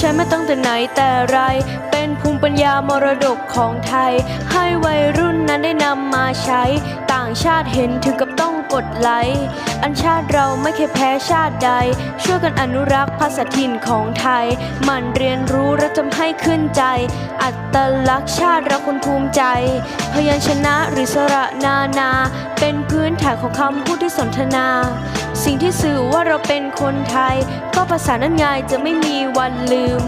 ช้มาตั้งแต่ไหนแต่ไร เป็นภูมิปัญญามรดกของไทย ให้วัยรุ่นนั้นได้นำมาใช้ ต่างชาติเห็นถึงกับต้องกดไลค์อันชา ติเราไม่แพ้ชาติใด ช่วยกันอนุรักษ์ภาษาถิ่นของไทย มันเรียนรู้และจำให้ขึ้นใจ อัตลักษณ์ชาติเราคนภูมิใจ พยัญชนะหรือสระนานา เป็นพื้นฐานของคำพูดที่สนทนา สิ่งที่สื่อว่าเราเป็นคนไทย ก็ภาษานั้นไงจะไม่มีวันลืม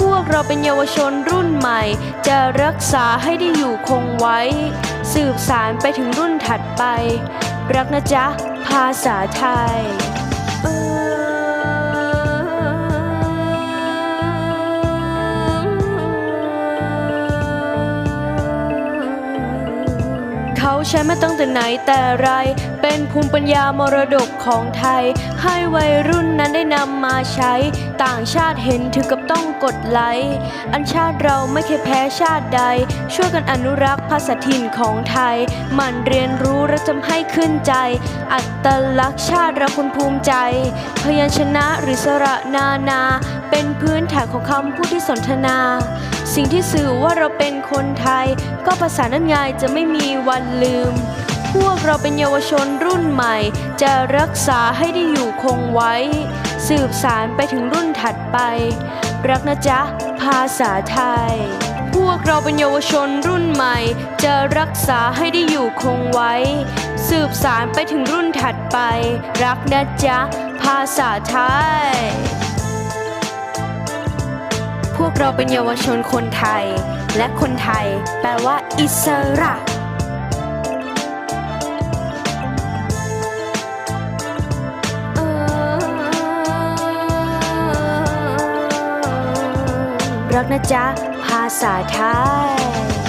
พวกเราเป็นเยาวชนรุ่นใหม่ จะรักษาให้ได้อยู่คงไว้ สืบสารไปถึงรุ่นถัดไป รักนะจ๊ะ ภาษาไทย เขาใช้มาตั้งแต่ไหนแต่ไร เป็นภูมิปัญญามรดกของไทย ให้วัยรุ่นนั้นได้นำมาใช้ ต่างชาติเห็นถึงกับต้องกดไลค์ อันชาติเราไม่เคยแพ้ชาติใด ช่วยกันอนุรักษ์ภาษาถิ่นของไทย มันเรียนรู้และจำให้ขึ้นใจ อัตลักษณ์ชาติเราคนภูมิใจ พยัญชนะหรือสระนานา เป็นพื้นฐานของคำพูดที่สนทนา สิ่งที่สื่อว่าเราเป็นคนไทย ก็ภาษานั้นไงจะไม่มีวันลืม พวกเราเป็นเยาวชนรุ่นใหม่ จะรักษาให้ได้อยู่คงไว้ สืบสารไปถึงรุ่นถัดไป รักนะจ๊ะ ภาษาไทย พวกเราเป็นเยาวชนรุ่นใหม่ จะรักษาให้ได้อยู่คงไว้ สืบสารไปถึงรุ่นถัดไป รักนะจ๊ะ ภาษาไทย พวกเราเป็นเยาวชนคนไทย และคนไทยแปลว่า อิสระรักนะจ๊ะ ภาษาไทย